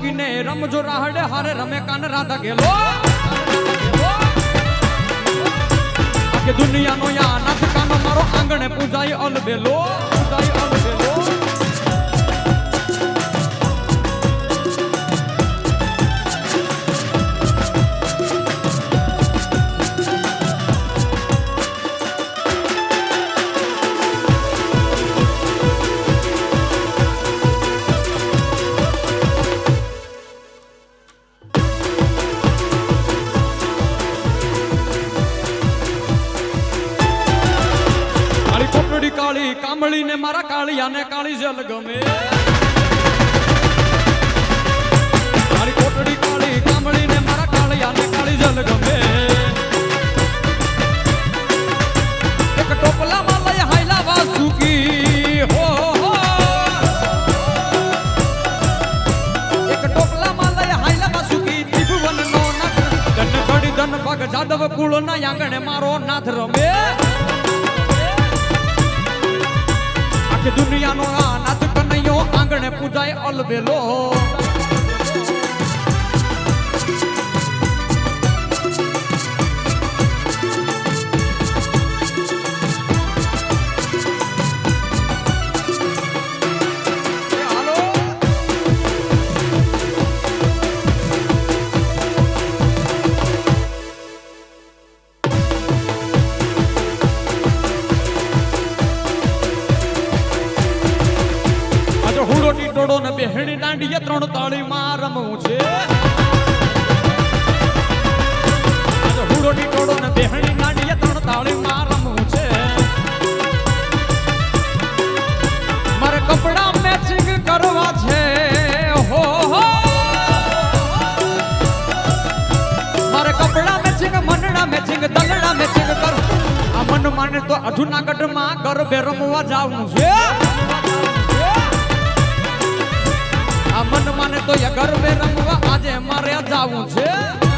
મૂકીને રમજો રાહડે હારે રમે કાન રાધા ગેલો. આખી દુનિયાનો યા નાથ કાનો મારો આંગણે પૂજાય અલબેલો પૂજાય અલબેલો. જાય અલબેલો હુડોટી ને બેહણી દાંડીએ ત્રણ તાળી માં રમવું છે. ત્રણ તાળી રમવું છે. મારે કપડા મેચિંગ કરવા છે. હો મારે કપડા મેચિંગ મનડા મેચિંગ દલડા મેચિંગ કર આ મન માને તો અજુનાગઢમાં ગરબે રમવા જાવું છે. તો એ મેં રમવા આજે મારે જાવું છે.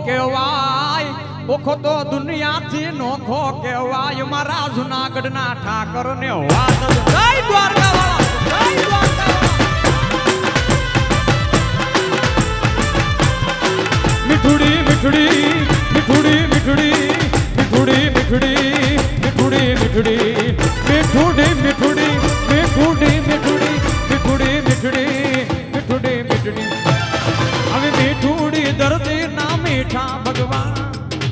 નોખો કહેવાય ઓખો તો દુનિયાથી નોખો કહેવાય મારા જુનાગઢના ઠાકર ને વાત જય દ્વારકા વાળા જય દ્વારકા મીઠુડી મીઠુડી મીઠુડી મીઠુડી મીઠુડી મીઠુડી મીઠુડી મીઠુડી મીઠુડી મીઠુડી મીઠુડી મીઠુડી મીઠુડી મીઠુડી મીઠુડી મીઠુડી હવે મીઠુડી દર્દી મીઠા ભગવાન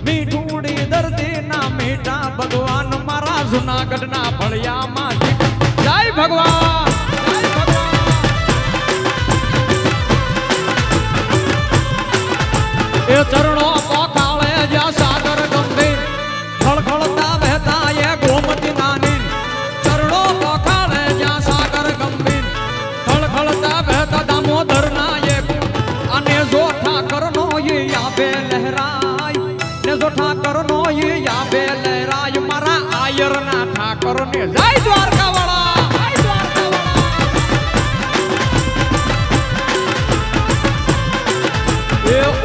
મીઠુડી દર્દી ના મીઠા ભગવાન, મારા જુનાગઢ ના જય ભગવાન જય ભગવાન. એ ચરણો ના ઠાકર ને જય દ્વારકા વાળા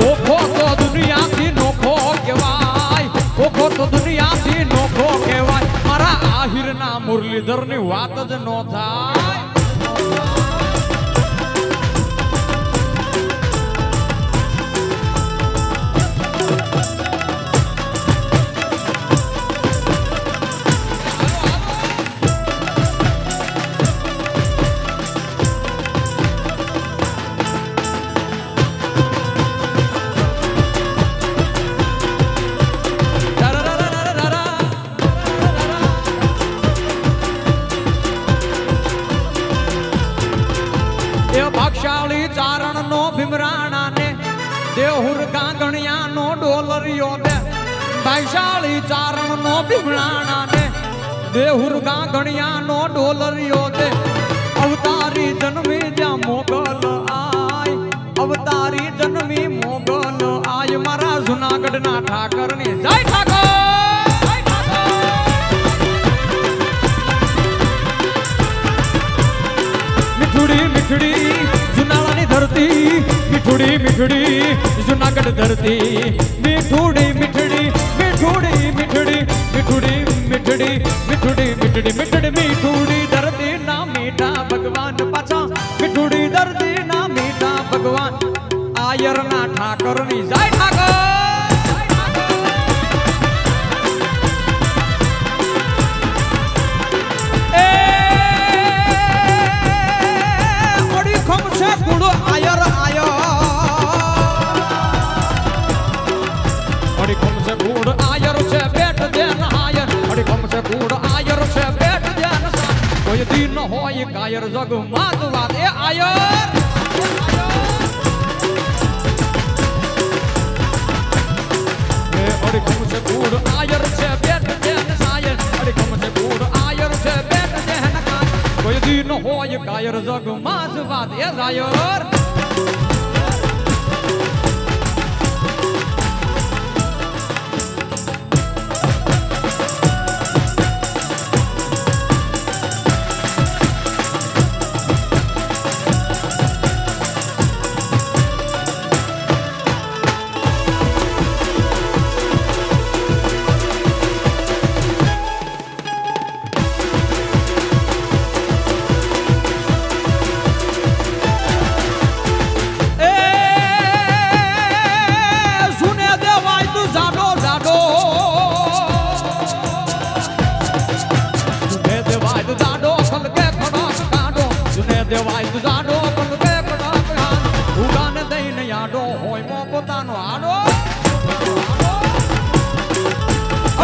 ઓખો તો દુનિયાથી નોખો કહેવાય ઓખો તો દુનિયાથી નોખો કહેવાય. મારા આહિરના મુરલીધરની વાત જ નો થાય. ભાગશાળી ચારણ નો ભીમરાણા ને દેહુર ગાંગણિયા નો ડોલરિયો ને ભાગશાળી ચારણ નો ભીમરાણા ને દેહુર ગાંગણિયા નો ડોલરિયો ને અવતારી જન્મી જ્યાં મોગલ આય. અવતારી જન્મી મોગલ આય. મારા જુનાગઢ ના ઠાકર ને જય ઠાકર! મીઠુડી જુનાળાની ધરતી, મીઠડી મીઠડી, જુનાગઢ ધરતી. મીઠુડી, મીઠડી મીઠુડી મીઠડી મીઠુડી મીઠડી મીઠુડી, મીઠડી મીઠડી, મીઠુડી ધરતી ના મીઠા ભગવાન પાછા. મીઠુડી ધરતી ના મીઠા ભગવાન. આયર ના ઠાકરની જય કોઈ દિન હોય કાયર જગ વાત વાત એ આયર! ઓડી ખમશે ગુડ આયર છે, બેટ દેન સાયર ઓડી છે કુડ આયર છે, બેટ દેન કાયર કોઈ દિન હોય કાયર જગ માજ વાત એ આયર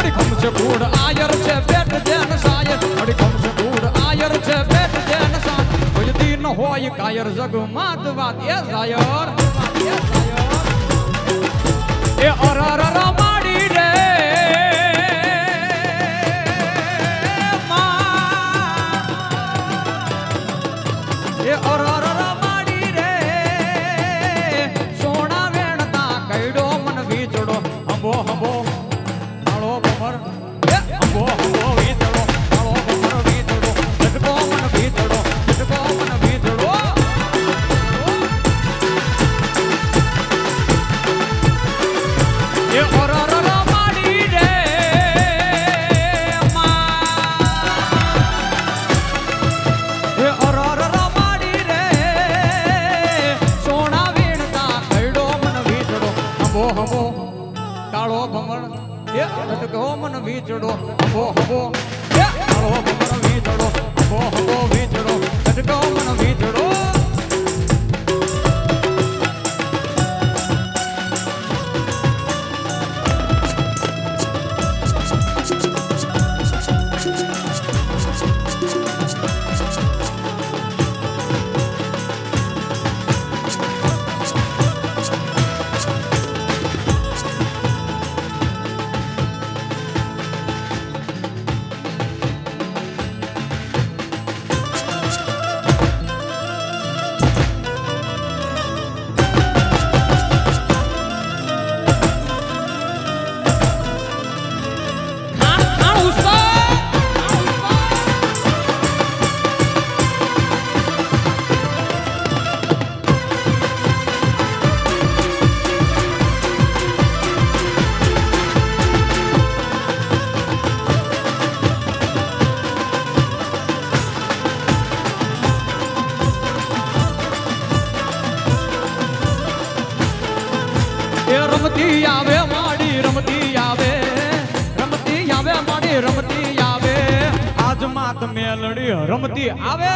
અડીખમ છે કુડ આયર છે પેટ જેન સાયર અડીખમ છે કુડ આયર છે પેટ જેન સાયર કોઈ દિન હોય કાયર જગ માત વાત કાળો એ અંબો અંબો વીચડો કાળો ભમર વીચડો ઝટકો મન વીચડો ઝટકો મન વીચડો એ અરર માડી રે ખૈડો મન અંબો હો એ ઝટકો મન વીચડો અંબો અંબો વીચડો ઝટકો મન વીચડો માત મેલડી રમતી આવે.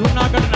We're not gonna.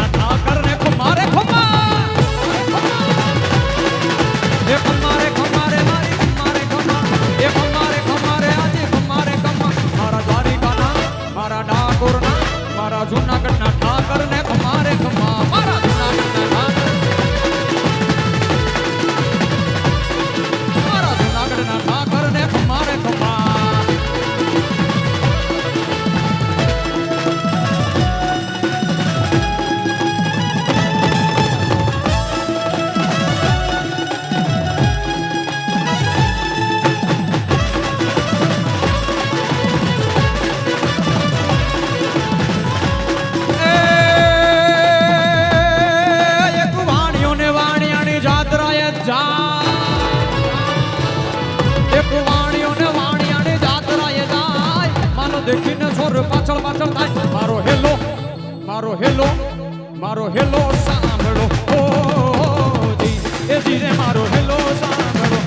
હેલો સાંભળો. ઓ, જી. એ મારો, હેલો સાંભળો.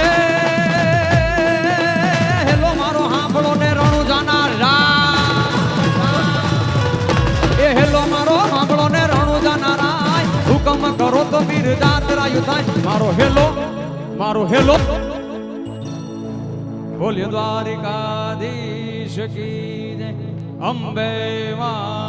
એ, હેલો મારો સાંભળો ને રણુ જાનાર એ હેલો મારો સાંભળો ને રણુ જાનારા હુકમ કરો તો વીર જાત રાયુ થાય. મારો હેલો મારો હેલો. બોલ્યો દ્વારિકાધીશ કી. અંબે માં